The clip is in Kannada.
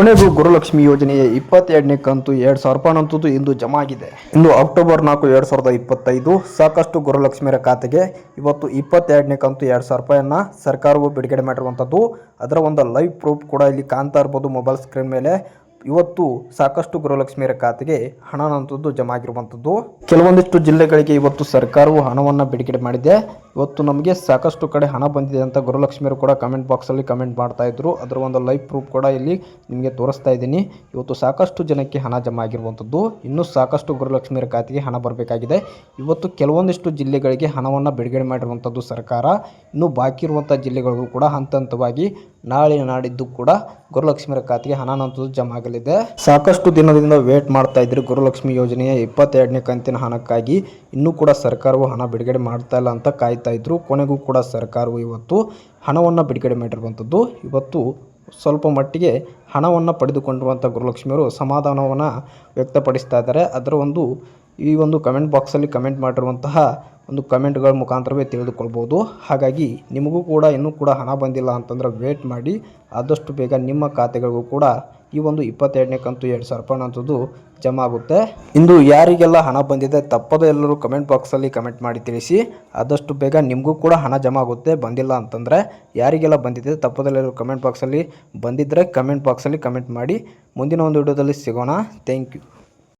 ಕೊನೆಗೂ ಗುರುಲಕ್ಷ್ಮಿ ಯೋಜನೆಯ ಇಪ್ಪತ್ತೆರಡನೇ ಕಂತು ಎರಡು ಸಾವಿರ ರೂಪಾಯಿ ಅಂತದ್ದು ಇಂದು ಜಮಾ ಆಗಿದೆ ಇಂದು ಅಕ್ಟೋಬರ್ ನಾಲ್ಕು ಎರಡು ಸಾವಿರದ ಇಪ್ಪತ್ತೈದು ಸಾಕಷ್ಟು ಗುರುಲಕ್ಷ್ಮಿಯರ ಖಾತೆಗೆ ಇವತ್ತು ಇಪ್ಪತ್ತೆರಡನೇ ಕಂತು ಎರಡು ಸಾವಿರ ರೂಪಾಯಿಯನ್ನು ಸರ್ಕಾರವು ಬಿಡುಗಡೆ ಮಾಡಿರುವಂಥದ್ದು. ಅದರ ಒಂದು ಲೈವ್ ಪ್ರೂಫ್ ಕೂಡ ಇಲ್ಲಿ ಕಾಣ್ತಾ ಇರ್ಬೋದು ಮೊಬೈಲ್ ಸ್ಕ್ರೀನ್ ಮೇಲೆ. ಇವತ್ತು ಸಾಕಷ್ಟು ಗೃಹಲಕ್ಷ್ಮಿಯರ ಖಾತೆಗೆ ಹಣ ಅಂತದ್ದು ಜಮಾ ಆಗಿರುವಂಥದ್ದು ಕೆಲವೊಂದಿಷ್ಟು ಜಿಲ್ಲೆಗಳಿಗೆ ಇವತ್ತು ಸರ್ಕಾರವು ಹಣವನ್ನು ಬಿಡುಗಡೆ ಮಾಡಿದೆ. ಇವತ್ತು ನಮಗೆ ಸಾಕಷ್ಟು ಕಡೆ ಹಣ ಬಂದಿದೆ ಅಂತ ಗೃಹಲಕ್ಷ್ಮಿಯರು ಕೂಡ ಕಮೆಂಟ್ ಬಾಕ್ಸಲ್ಲಿ ಕಮೆಂಟ್ ಮಾಡ್ತಾ ಇದ್ರು. ಅದರ ಒಂದು ಲೈವ್ ಪ್ರೂಫ್ ಕೂಡ ಇಲ್ಲಿ ನಿಮಗೆ ತೋರಿಸ್ತಾ ಇದ್ದೀನಿ. ಇವತ್ತು ಸಾಕಷ್ಟು ಜನಕ್ಕೆ ಹಣ ಜಮಾ ಆಗಿರುವಂಥದ್ದು ಇನ್ನೂ ಸಾಕಷ್ಟು ಗೃಹಲಕ್ಷ್ಮಿಯರ ಖಾತೆಗೆ ಹಣ ಬರಬೇಕಾಗಿದೆ. ಇವತ್ತು ಕೆಲವೊಂದಿಷ್ಟು ಜಿಲ್ಲೆಗಳಿಗೆ ಹಣವನ್ನು ಬಿಡುಗಡೆ ಮಾಡಿರುವಂಥದ್ದು ಸರ್ಕಾರ. ಇನ್ನು ಬಾಕಿ ಇರುವಂಥ ಜಿಲ್ಲೆಗಳಿಗೂ ಕೂಡ ಹಂತ ಹಂತವಾಗಿ ನಾಳೆ ನಾಡಿದ್ದು ಕೂಡ ಗುರುಲಕ್ಷ್ಮಿಯರ ಖಾತೆಗೆ ಹಣ ಜಮಾ ಆಗಲಿದೆ. ಸಾಕಷ್ಟು ದಿನದಿಂದ ವೇಟ್ ಮಾಡ್ತಾ ಇದ್ರು ಗುರುಲಕ್ಷ್ಮಿ ಯೋಜನೆಯ ಇಪ್ಪತ್ತೆರಡನೇ ಕಂತಿನ ಹಣಕ್ಕಾಗಿ ಇನ್ನೂ ಕೂಡ ಸರ್ಕಾರವು ಹಣ ಬಿಡುಗಡೆ ಮಾಡ್ತಾ ಇಲ್ಲ ಅಂತ ಕಾಯ್ತಾ ಇದ್ರು. ಕೊನೆಗೂ ಕೂಡ ಸರ್ಕಾರವು ಇವತ್ತು ಹಣವನ್ನು ಬಿಡುಗಡೆ ಮಾಡಿರುವಂಥದ್ದು ಇವತ್ತು ಸ್ವಲ್ಪ ಮಟ್ಟಿಗೆ ಹಣವನ್ನು ಪಡೆದುಕೊಂಡಿರುವಂಥ ಗುರುಲಕ್ಷ್ಮಿಯವರು ಸಮಾಧಾನವನ್ನು ವ್ಯಕ್ತಪಡಿಸ್ತಾ ಇದ್ದಾರೆ. ಅದರ ಒಂದು ಈ ಒಂದು ಕಮೆಂಟ್ ಬಾಕ್ಸಲ್ಲಿ ಕಮೆಂಟ್ ಮಾಡಿರುವಂತಹ ಒಂದು ಕಮೆಂಟ್ಗಳ ಮುಖಾಂತರವೇ ತಿಳಿದುಕೊಳ್ಬೋದು. ಹಾಗಾಗಿ ನಿಮಗೂ ಕೂಡ ಇನ್ನೂ ಕೂಡ ಹಣ ಬಂದಿಲ್ಲ ಅಂತಂದ್ರೆ ವೇಟ್ ಮಾಡಿ. ಆದಷ್ಟು ಬೇಗ ನಿಮ್ಮ ಖಾತೆಗಳಿಗೂ ಕೂಡ ಈ ಒಂದು ಇಪ್ಪತ್ತೆರಡನೇ ಕಂತು ಎರಡು ಸಾವಿರ ರೂಪಾಯಿ ಅಂತದ್ದು ಜಮಾ ಆಗುತ್ತೆ. ಇಂದು ಯಾರಿಗೆಲ್ಲ ಹಣ ಬಂದಿದೆ ತಪ್ಪದೆ ಎಲ್ಲರೂ ಕಮೆಂಟ್ ಬಾಕ್ಸಲ್ಲಿ ಕಮೆಂಟ್ ಮಾಡಿ ತಿಳಿಸಿ. ಆದಷ್ಟು ಬೇಗ ನಿಮಗೂ ಕೂಡ ಹಣ ಜಮಾ ಆಗುತ್ತೆ. ಬಂದಿಲ್ಲ ಅಂತಂದರೆ ಯಾರಿಗೆಲ್ಲ ಬಂದಿದೆ ತಪ್ಪದೆಲ್ಲರೂ ಕಮೆಂಟ್ ಬಾಕ್ಸಲ್ಲಿ ಬಂದಿದ್ದರೆ ಕಮೆಂಟ್ ಬಾಕ್ಸಲ್ಲಿ ಕಮೆಂಟ್ ಮಾಡಿ. ಮುಂದಿನ ಒಂದು ವಿಡಿಯೋದಲ್ಲಿ ಸಿಗೋಣ. Thank you.